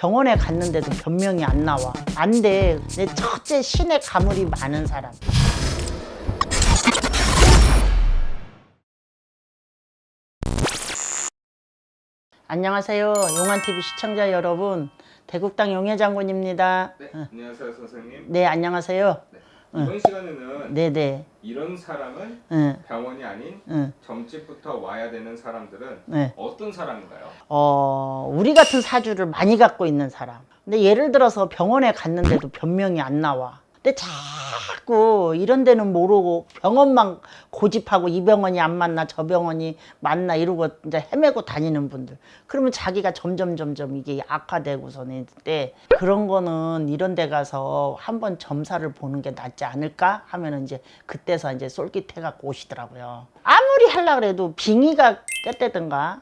병원에 갔는데도 변명이 안 나와. 안 돼. 내 첫째 신의 가물이 많은 사람. 안녕하세요. 용환TV 시청자 여러분. 대국당 용해 장군입니다. 네, 안녕하세요 선생님. 네, 안녕하세요. 이번 시간에는 네네. 이런 사람은 응, 병원이 아닌 응, 점집부터 와야 되는 사람들은 네. 어떤 사람인가요? 어, 우리 같은 사주를 많이 갖고 있는 사람. 근데 예를 들어서 병원에 갔는데도 변명이 안 나와. 근데 자꾸 이런 데는 모르고 병원만 고집하고 이 병원이 안 맞나 저 병원이 맞나 이러고 이제 헤매고 다니는 분들. 그러면 자기가 점점 점점 이게 악화되고서는 때 그런 거는 이런 데 가서 한번 점사를 보는 게 낫지 않을까 하면은 이제 그때서 이제 쏠깃해 갖고 오시더라고요. 아무리 하려 그래도 빙의가 꼈다든가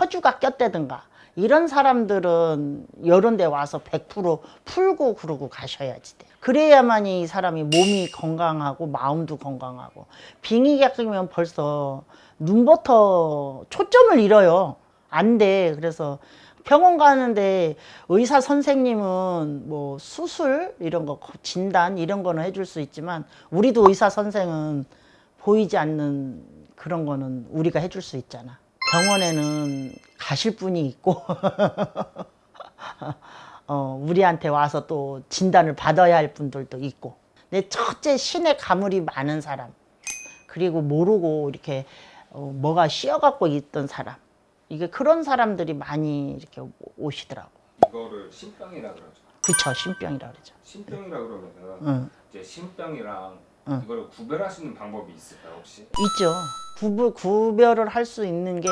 허주가 꼈다든가 이런 사람들은 데 와서 100% 풀고 그러고 가셔야지 돼. 그래야만이 이 사람이 몸이 건강하고 마음도 건강하고 빙의가 끼면 벌써 눈부터 초점을 잃어요. 안 돼. 그래서 병원 가는데 의사 선생님은 뭐 수술 이런 거 진단 이런 거는 해줄 수 있지만 우리도 의사 선생은 보이지 않는 그런 거는 우리가 해줄 수 있잖아. 병원에는 가실 분이 있고. 어, 우리한테 와서 또 진단을 받아야 할 분들도 있고. 내 첫째 신의 가물이 많은 사람. 그리고 모르고 이렇게 어, 뭐가 씌어갖고 있던 사람. 이게 그런 사람들이 많이 이렇게 오시더라고. 이거를 신병이라 그러죠. 그쵸 신병이라 그러죠. 신병이라 그러면은 응. 이제 신병이랑 응. 이거를 구별할 수 있는 방법이 있을까요 혹시? 있죠. 구분, 구별을 할 수 있는 게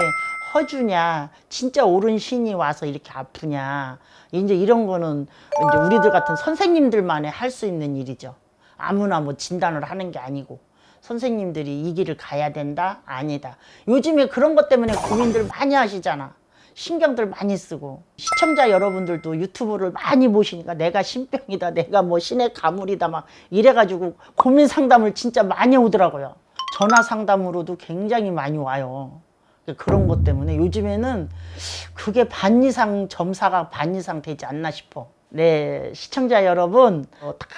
허주냐, 진짜 옳은 신이 와서 이렇게 아프냐. 이제 이런 거는 이제 우리들 같은 선생님들만이 할수 있는 일이죠. 아무나 뭐 진단을 하는 게 아니고. 선생님들이 이 길을 가야 된다? 아니다. 요즘에 그런 것 때문에 고민들 많이 하시잖아. 신경들 많이 쓰고 시청자 여러분들도 유튜브를 많이 보시니까 내가 신병이다 내가 뭐 신의 가물이다 막 이래가지고 고민 상담을 진짜 많이 오더라고요. 전화 상담으로도 굉장히 많이 와요. 그런 것 때문에 요즘에는 그게 반 이상 점사가 반 이상 되지 않나 싶어 네 시청자 여러분 어, 다,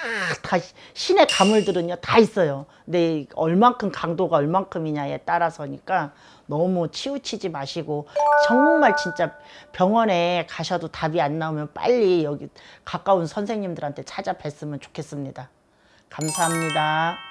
다 신의 가물들은요 다 있어요. 근데 얼만큼 강도가 얼만큼이냐에 따라서니까 너무 치우치지 마시고 정말 진짜 병원에 가셔도 답이 안 나오면 빨리 여기 가까운 선생님들한테 찾아뵀으면 좋겠습니다. 감사합니다